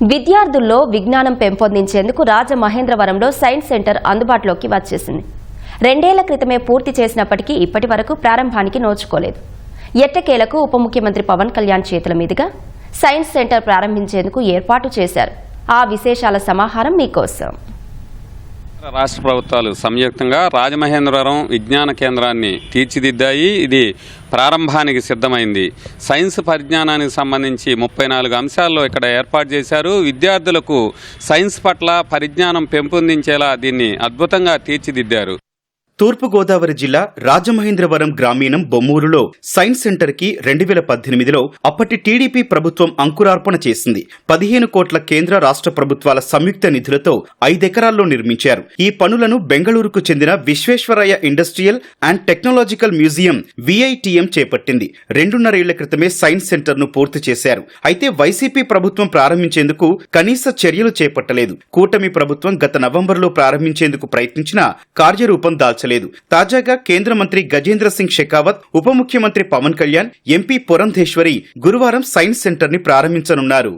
విద్యార్థుల్లో విజ్ఞానం పెంపొందించేందుకు రాజమహేంద్రవరంలో సైన్స్ సెంటర్ అందుబాటులోకి వచ్చేసింది. రెండేళ్ళ క్రితమే పూర్తి చేసినప్పటికీ ఇప్పటి వరకు ప్రారంభానికి నోచుకోలేదు. ఎట్టకేలకు ఉప ముఖ్యమంత్రి పవన్ కళ్యాణ్ చేతుల మీదుగా సైన్స్ సెంటర్ ప్రారంభించేందుకు ఏర్పాటు చేశారు. ఆ విశేషాల సమాహారం మీకోసం. రాష్ట్ర ప్రభుత్వాలు సంయుక్తంగా రాజమహేంద్రవరం విజ్ఞాన కేంద్రాన్ని తీర్చిదిద్దాయి. ఇది ప్రారంభానికి సిద్ధమైంది. సైన్స్ పరిజ్ఞానానికి సంబంధించి ముప్పై నాలుగు అంశాల్లో ఇక్కడ ఏర్పాటు చేశారు. విద్యార్థులకు సైన్స్ పట్ల పరిజ్ఞానం పెంపొందించేలా దీన్ని అద్భుతంగా తీర్చిదిద్దారు. తూర్పుగోదావరి జిల్లా రాజమహేంద్రవరం గ్రామీణం బొమ్మూరులో సైన్స్ సెంటర్కి రెండు వేల పద్దెనిమిదిలో అప్పటి టీడీపీ ప్రభుత్వం అంకురార్పణ చేసింది. పదిహేను కోట్ల కేంద్ర రాష్ట్ర ప్రభుత్వాల సంయుక్త నిధులతో ఐదెకరాల్లో నిర్మించారు. ఈ పనులను బెంగళూరుకు చెందిన Visvesvaraya industrial and technological museum VITM చేపట్టింది. రెండున్నరేళ్ళ క్రితమే సైన్స్ సెంటర్ను పూర్తి చేశారు. అయితే వైసీపీ ప్రభుత్వం ప్రారంభించేందుకు కనీస చర్యలు చేపట్టలేదు. కూటమి ప్రభుత్వం గత నవంబర్లో ప్రారంభించేందుకు ప్రయత్నించినా కార్యరూపం దాల్చారు దాల్చలేదు తాజాగా కేంద్ర మంత్రి గజేంద్ర సింగ్ షెకావత్ ఉప ముఖ్యమంత్రి పవన్ కళ్యాణ్ ఎంపీ పురంధేశ్వరి గురువారం సైన్స్ సెంటర్ని ప్రారంభించనున్నారు.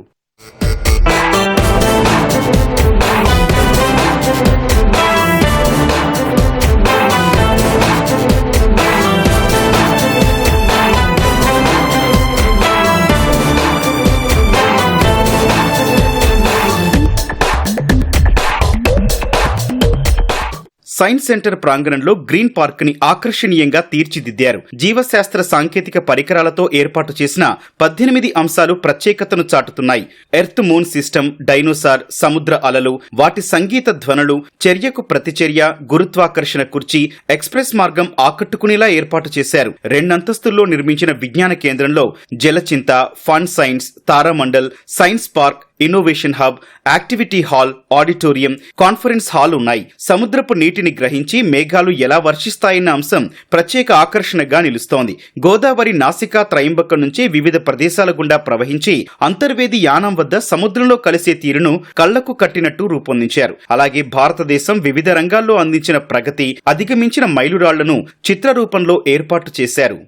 సైన్స్ సెంటర్ ప్రాంగణంలో గ్రీన్ పార్క్ని ఆకర్షణీయంగా తీర్చిదిద్దారు. జీవశాస్త్ర సాంకేతిక పరికరాలతో ఏర్పాటు చేసిన పద్దెనిమిది అంశాలు ప్రత్యేకతను చాటుతున్నాయి. ఎర్త్ మూన్ సిస్టమ్ డైనోసార్ సముద్ర అలలు వాటి సంగీత ధ్వనులు చర్యకు ప్రతిచర్య గురుత్వాకర్షణ కుర్చీ ఎక్స్ప్రెస్ మార్గం ఆకట్టుకునేలా ఏర్పాటు చేశారు. రెండంతస్తుల్లో నిర్మించిన విజ్ఞాన కేంద్రంలో జలచింత fun science Taramandal science park innovation hub activity hall auditorium conference hall ఉన్నాయి. సముద్రపు నీటిని గ్రహించి మేఘాలు ఎలా వర్షిస్తాయన్న అంశం ప్రత్యేక ఆకర్షణగా నిలుస్తోంది. గోదావరి నాసికా త్రయంబకం నుంచి వివిధ ప్రదేశాల గుండా ప్రవహించి అంతర్వేది యానం వద్ద సముద్రంలో కలిసే తీరును కళ్ళకు కట్టినట్టు రూపొందించారు. అలాగే భారతదేశం వివిధ రంగాల్లో అందించిన ప్రగతి అధిగమించిన మైలురాళ్ళను చిత్ర రూపంలో ఏర్పాటు చేశారు.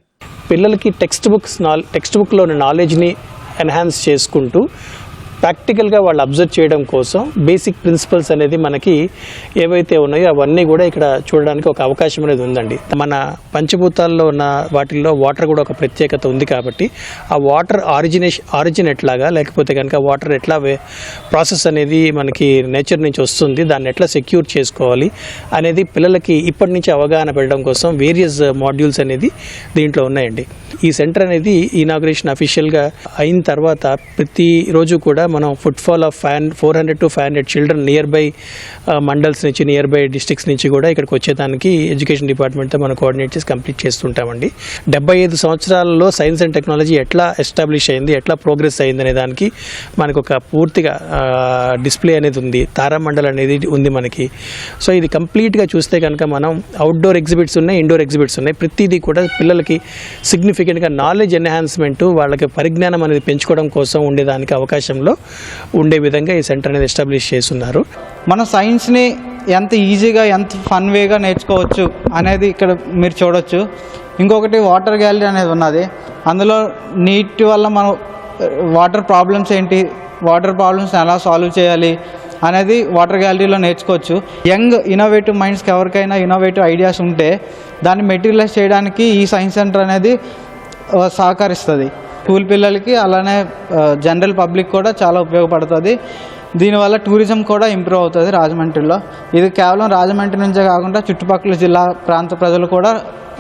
పిల్లలకి టెక్స్ట్ బుక్స్ టెక్స్ట్ బుక్లోని నాలెడ్జ్ని ఎన్హాన్స్ చేసుకుంటూ ప్రాక్టికల్గా వాళ్ళు అబ్జర్వ్ చేయడం కోసం బేసిక్ ప్రిన్సిపల్స్ అనేది మనకి ఏవైతే ఉన్నాయో అవన్నీ కూడా ఇక్కడ చూడడానికి ఒక అవకాశం అనేది ఉందండి. మన పంచభూతాల్లో ఉన్న వాటిల్లో వాటర్ కూడా ఒక ప్రత్యేకత ఉంది కాబట్టి ఆ వాటర్ ఆరిజినేషన్ ఆరిజిన్ ఎట్లాగా లేకపోతే కనుక వాటర్ ఎట్లా ప్రాసెస్ అనేది మనకి నేచర్ నుంచి వస్తుంది దాన్ని ఎట్లా సెక్యూర్ చేసుకోవాలి అనేది పిల్లలకి ఇప్పటి నుంచి అవగాహన పెట్టడం కోసం వేరియస్ మాడ్యూల్స్ అనేది దీంట్లో ఉన్నాయండి. ఈ సెంటర్ అనేది ఇనాగ్రేషన్ అఫీషియల్గా అయిన తర్వాత ప్రతిరోజు కూడా మనం footfall of five four hundred to five hundred children nearby mandals నుంచి నియర్ బై డిస్ట్రిక్ట్స్ నుంచి కూడా ఇక్కడికి వచ్చేదానికి ఎడ్యుకేషన్ డిపార్ట్మెంట్తో మనం కోఆర్డినేట్ చేసి కంప్లీట్ చేస్తుంటామండి. డెబ్బై ఐదు సంవత్సరాలలో సైన్స్ అండ్ టెక్నాలజీ ఎట్లా ఎస్టాబ్లిష్ అయింది ఎట్లా ప్రోగ్రెస్ అయింది అనే దానికి మనకు ఒక పూర్తిగా డిస్ప్లే అనేది ఉంది తారామండల్ అనేది ఉంది మనకి. సో ఇది కంప్లీట్గా చూస్తే కనుక మనం అవుట్డోర్ ఎగ్జిబిట్స్ ఉన్నాయి ఇండోర్ ఎగ్జిబిట్స్ ఉన్నాయి. ప్రతిదీ కూడా పిల్లలకి సిగ్నిఫికెంట్గా నాలెడ్జ్ ఎన్హాన్స్మెంట్ వాళ్ళకి పరిజ్ఞానం అనేది పెంచుకోవడం కోసం ఉండేదానికి అవకాశంలో ఉండే విధంగా ఈ సెంటర్ అనేది ఎస్టాబ్లిష్ చేస్తున్నారు. మనం సైన్స్ని ఎంత ఈజీగా ఎంత ఫన్ వేగా నేర్చుకోవచ్చు అనేది ఇక్కడ మీరు చూడొచ్చు. ఇంకొకటి వాటర్ గ్యాలరీ అనేది ఉన్నది. అందులో నీటి వల్ల మనం వాటర్ ప్రాబ్లమ్స్ ఏంటి వాటర్ ప్రాబ్లమ్స్ ఎలా సాల్వ్ చేయాలి అనేది వాటర్ గ్యాలరీలో నేర్చుకోవచ్చు. యంగ్ ఇన్నోవేటివ్ మైండ్స్కి ఎవరికైనా ఇన్నోవేటివ్ ఐడియాస్ ఉంటే దాన్ని మెటీరియలైజ్ చేయడానికి ఈ సైన్స్ సెంటర్ అనేది సహకరిస్తుంది. స్కూల్ పిల్లలకి అలానే జనరల్ పబ్లిక్ కూడా చాలా ఉపయోగపడుతుంది. దీనివల్ల టూరిజం కూడా ఇంప్రూవ్ అవుతుంది రాజమండ్రిలో. ఇది కేవలం రాజమండ్రి నుంచే కాకుండా చుట్టుపక్కల జిల్లా ప్రాంత ప్రజలు కూడా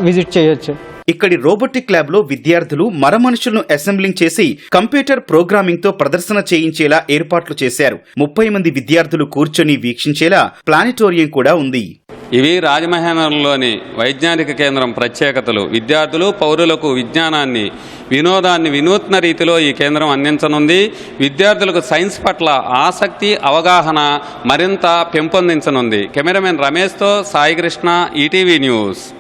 విజిట్ చేయొచ్చు. ఇక్కడి రోబోటిక్ ల్యాబ్లో విద్యార్థులు మరమనుషులను అసెంబ్లింగ్ చేసి కంప్యూటర్ ప్రోగ్రామింగ్తో ప్రదర్శన చేయించేలా ఏర్పాట్లు చేశారు. ముప్పై మంది విద్యార్థులు కూర్చొని వీక్షించేలా ప్లానిటోరియం కూడా ఉంది. ఇవి రాజమహేంద్రంలోని వైజ్ఞానిక కేంద్రం ప్రత్యేకతలు. విద్యార్థులు పౌరులకు విజ్ఞానాన్ని వినోదాన్ని వినూత్న రీతిలో ఈ కేంద్రం అందించనుంది. విద్యార్థులకు సైన్స్ పట్ల ఆసక్తి అవగాహన మరింత పెంపొందించనుంది. కెమెరామెన్ రమేష్తో సాయికృష్ణ ఈటీవీ న్యూస్.